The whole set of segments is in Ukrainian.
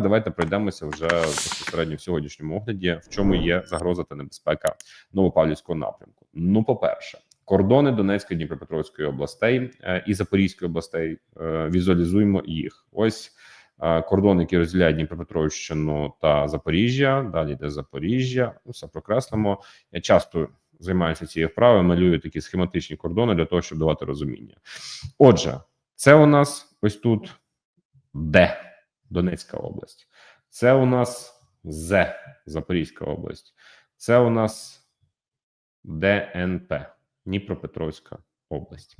Давайте пройдемося вже безпосередньо в сьогоднішньому огляді, в чому є загроза та небезпека Новопавлівського напрямку. Ну, по-перше, кордони Донецької Дніпропетровської областей е, і Запорізької областей. е, Візуалізуємо їх. Ось е, кордон, який розділяє Дніпропетровщину та Запоріжжя. Далі йде Запоріжжя. Ну, Все прокреслимо. Я часто займаюся цією вправою, малюю такі схематичні кордони для того, щоб давати розуміння. Отже, це у нас ось тут Д. Донецька область. Це у нас З Запорізька область. Це у нас ДНП Дніпропетровська область.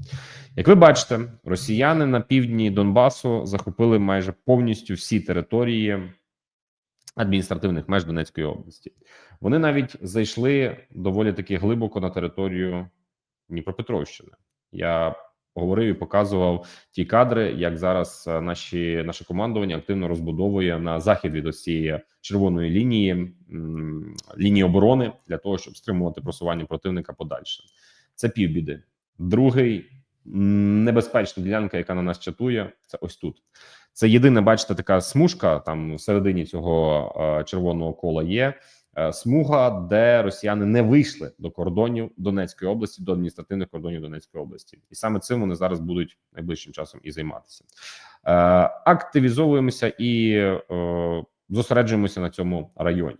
Як ви бачите, росіяни на півдні Донбасу захопили майже повністю всі території адміністративних меж Донецької області. Вони навіть зайшли доволі таки глибоко на територію Дніпропетровщини. Я говорив і показував ті кадри, як зараз е, наші наше командування активно розбудовує на захід від ось цієї червоної лінії лінії оборони для того, щоб стримувати просування противника подальше. Це півбіди. Другий небезпечна ділянка, яка на нас чатує, це ось тут. Це єдина, бачите, така смужка там всередині цього е, червоного кола є. Е, Смуга, де росіяни не вийшли до кордонів Донецької області, до адміністративних кордонів Донецької області, і саме цим вони зараз будуть найближчим часом і займатися. Е, активізовуємося і е, зосереджуємося на цьому районі.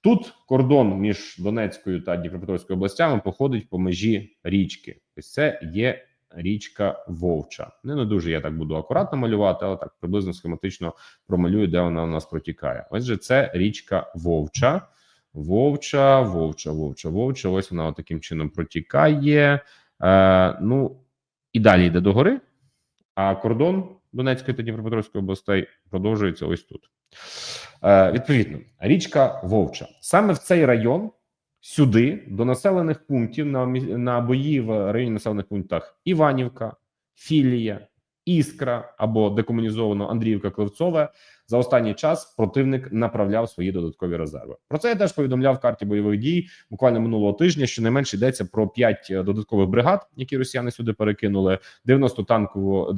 Тут кордон між Донецькою та Дніпропетровською областями походить по межі річки. Ось це є річка Вовча. Не, не дуже я так буду акуратно малювати, але так приблизно схематично промалюю, де вона у нас протікає. Ось же це річка Вовча. Вовча, Вовча, Вовча, Вовча. Ось вона таким чином протікає. Е, ну і далі йде догори. А кордон Донецької та Дніпропетровської областей продовжується ось тут. Е, відповідно, річка Вовча. Саме в цей район сюди, до населених пунктів, на, на бої в районі населених пунктах Іванівка, Філія, Іскра або декомунізовано Андріївка Кливцове. За останній час противник направляв свої додаткові резерви. Про це я теж повідомляв в карті бойових дій буквально минулого тижня. Що не менше йдеться про 5 додаткових бригад, які росіяни сюди перекинули. 90 танкову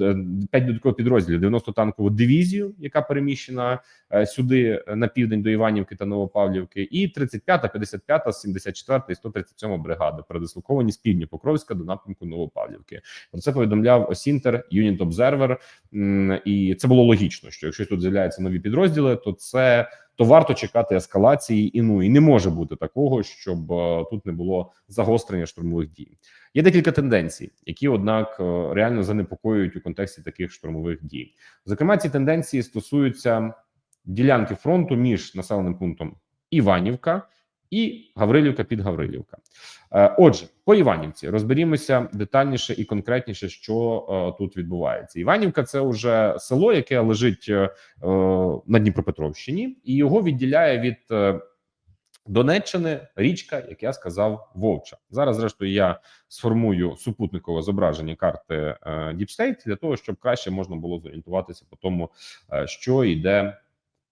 5 додаткових підрозділів, 90 танкову дивізію, яка переміщена е, сюди е, на південь до Іванівки та Новопавлівки, і 35, 55, 74 і 137 бригади передислоковані з півдня Покровська до напрямку Новопавлівки. Про це повідомляв Осінтер Observer. М, І це було логічно, що якщо тут з'являються нові підрозділи, то це то варто чекати ескалації. І ну і не може бути такого, щоб е, тут не було загострення штурмових дій. Є декілька тенденцій, які, однак, е, реально занепокоюють у контексті таких штурмових дій. Зокрема, ці тенденції стосуються ділянки фронту між населеним пунктом Іванівка і Гаврилівка під Гаврилівка. Е, Отже, по Іванівці розберімося детальніше і конкретніше, що е, тут відбувається. Іванівка це вже село, яке лежить е, на Дніпропетровщині, і його відділяє від Донеччини річка, як я сказав, Вовча. Зараз, зрештою, я сформую супутникове зображення карти State для того, щоб краще можна було зорієнтуватися по тому, що йде.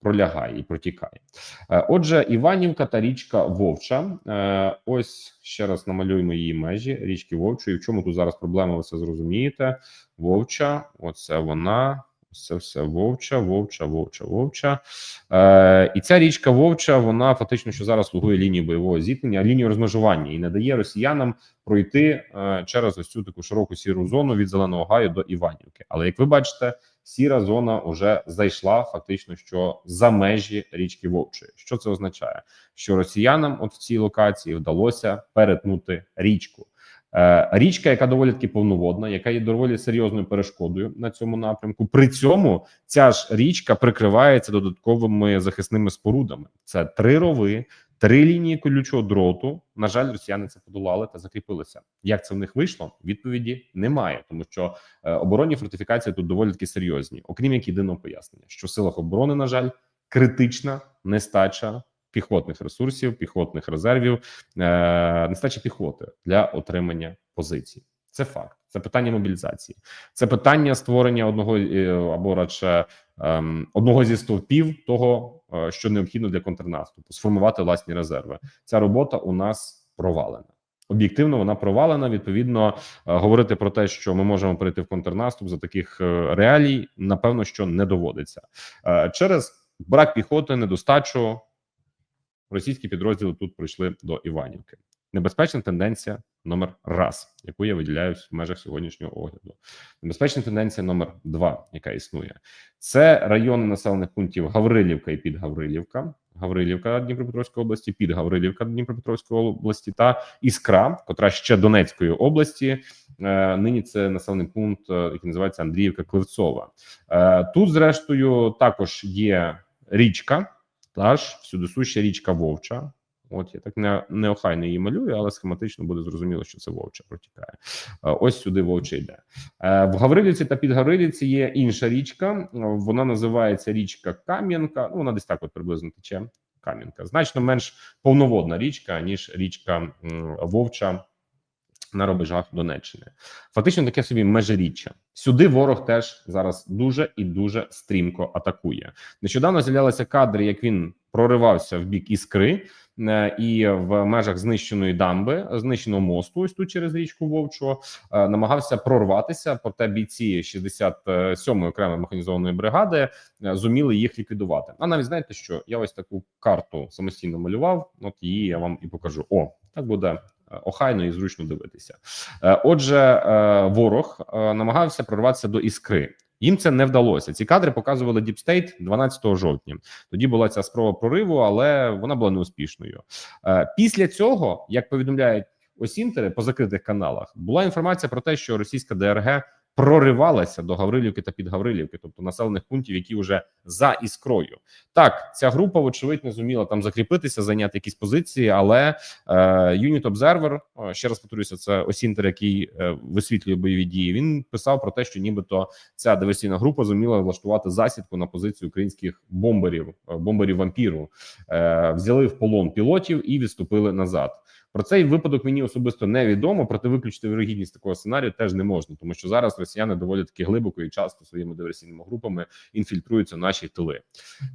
Пролягає і протікає. Е, Отже, Іванівка та річка Вовча. Е, Ось ще раз намалюємо її межі річки Вовчої. В чому тут зараз проблема? Ви це зрозумієте? Вовча, оце вона. Це все Вовча, Вовча, Вовча, Вовча. Е, і ця річка Вовча, вона фактично що зараз слугує лінією бойового зіткнення, лінію розмежування і не дає росіянам пройти е, через ось цю таку широку сіру зону від Зеленого Гаю до Іванівки. Але як ви бачите, сіра зона вже зайшла фактично що за межі річки Вовчої. Що це означає? Що росіянам, от в цій локації, вдалося перетнути річку. Е, Річка, яка доволі таки повноводна, яка є доволі серйозною перешкодою на цьому напрямку. При цьому ця ж річка прикривається додатковими захисними спорудами. Це три рови, три лінії колючого дроту. На жаль, росіяни це подолали та закріпилися. Як це в них вийшло? Відповіді немає, тому що е, оборонні фортифікації тут доволі таки серйозні, окрім як єдиного пояснення, що в силах оборони, на жаль, критична нестача піхотних ресурсів, піхотних резервів, е, нестача піхоти для отримання позицій. Це факт. Це питання мобілізації, це питання створення одного е, або радше ем, одного зі стовпів того, що необхідно для контрнаступу, сформувати власні резерви. Ця робота у нас провалена. Об'єктивно, вона провалена. Відповідно, е, говорити про те, що ми можемо перейти в контрнаступ за таких е, реалій, напевно, що не доводиться Е, через брак піхоти, недостачу. Російські підрозділи тут прийшли до Іванівки. Небезпечна тенденція номер раз, яку я виділяю в межах сьогоднішнього огляду. Небезпечна тенденція номер два, яка існує, це райони населених пунктів Гаврилівка і Підгаврилівка. Гаврилівка Дніпропетровської області, під Гаврилівка Дніпропетровської області та Іскра, котра ще Донецької області. Е, нині це населений пункт, е, який називається Андріївка Кливцова. Е, тут, зрештою, також є річка, та ж всюди суща річка Вовча. От я так не неохайно її малюю, але схематично буде зрозуміло, що це Вовча протікає. Е, Ось сюди Вовча йде. Е, В Гаврилівці та під Гаврилівці є інша річка. Вона називається річка Кам'янка. Ну, вона десь так от приблизно тече. Кам'янка. Значно менш повноводна річка, ніж річка Вовча на рубежах Донеччини. Фактично таке собі межиріччя. Сюди ворог теж зараз дуже і дуже стрімко атакує. Нещодавно з'являлися кадри, як він проривався в бік іскри е, і в межах знищеної дамби, знищеного мосту, ось тут через річку Вовчу, е, намагався прорватися. Проте бійці 67-ї окремої механізованої бригади е, зуміли їх ліквідувати. А навіть знаєте, що я ось таку карту самостійно малював. От її я вам і покажу. О, так буде охайно і зручно дивитися. Отже, ворог намагався прорватися до іскри. Їм це не вдалося. Ці кадри показували Deep State 12 жовтня. Тоді була ця спроба прориву, але вона була неуспішною. Е, Після цього, як повідомляють осінтери по закритих каналах, була інформація про те, що російська ДРГ проривалася до Гаврилівки та підгаврилівки, тобто населених пунктів, які вже за іскрою. Так, ця група, вочевидь, не зуміла там закріпитися, зайняти якісь позиції, але е, Unit Observer, е, ще раз повторюся, це осінтер, який е, висвітлює бойові дії. Він писав про те, що нібито ця диверсійна група зуміла влаштувати засідку на позицію українських бомберів, е, бомберів вампіру, е, взяли в полон пілотів і відступили назад. Про цей випадок мені особисто невідомо, проте виключити вірогідність такого сценарію теж не можна, тому що зараз росіяни доволі таки глибоко і часто своїми диверсійними групами інфільтруються наші тили.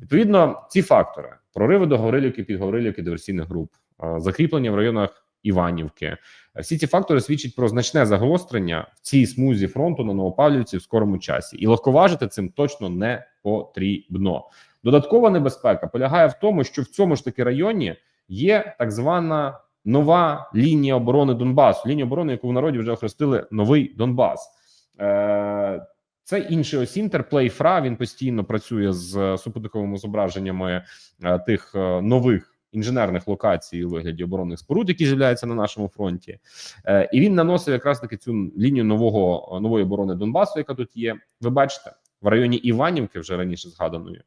Відповідно, ці фактори: прориви до Гаврилівки, під Гаврилівки диверсійних груп, закріплення в районах Іванівки. Всі ці фактори свідчать про значне загострення в цій смузі фронту на Новопавлівці в скорому часі, і легковажити цим точно не потрібно. Додаткова небезпека полягає в тому, що в цьому ж таки районі є так звана нова лінія оборони Донбасу. Лінія оборони, яку в народі вже охрестили новий Донбас. Е, це інший осінтер, Плейфра. Він постійно працює з супутниковими зображеннями е, тих е, нових інженерних локацій у вигляді оборонних споруд, які з'являються на нашому фронті. Е, І він наносив якраз таки цю лінію нового нової оборони Донбасу, яка тут є. Ви бачите, в районі Іванівки, вже раніше згаданої,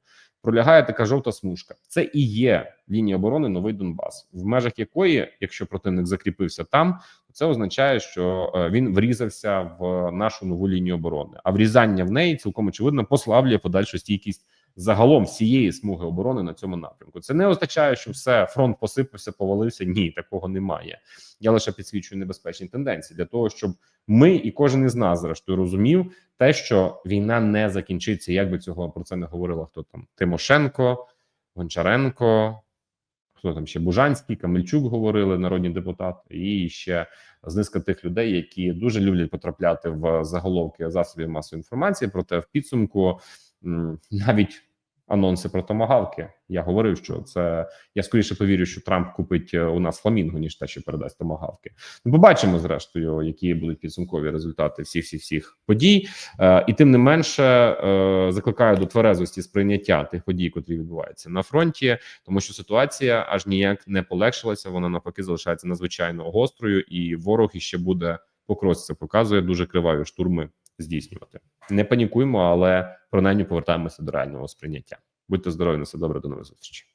пролягає така жовта смужка. Це і є лінія оборони Новий Донбас, в межах якої, якщо противник закріпився там, це означає, що е, він врізався в нашу нову лінію оборони. А врізання в неї цілком очевидно послаблює подальшу стійкість загалом всієї смуги оборони на цьому напрямку. Це не означає, що все фронт посипався, повалився. Ні, такого немає. Я лише підсвічую небезпечні тенденції для того, щоб ми і кожен із нас, зрештою, розумів те, що війна не закінчиться. Як би цього про це не говорила хто там Тимошенко, Гончаренко. Хто там ще Бужанський, Камельчук говорили народні депутати, і ще з низка тих людей, які дуже люблять потрапляти в заголовки засобів масової інформації. Проте в підсумку навіть анонси про томагавки. Я говорив, що це я скоріше повірю, що Трамп купить е, у нас фламінго, ніж те, що передасть томагавки. Ну, побачимо, зрештою, які будуть підсумкові результати всіх всіх всіх подій. Е, і тим не менше е, закликаю до тверезості сприйняття тих подій, котрі відбуваються на фронті, тому що ситуація аж ніяк не полегшилася. Вона навпаки залишається надзвичайно гострою, і ворог іще буде покрос. Це показує дуже криваві штурми здійснювати. Не панікуємо, але принаймні повертаємося до реального сприйняття. Будьте здорові, на все добре, до нових зустрічей.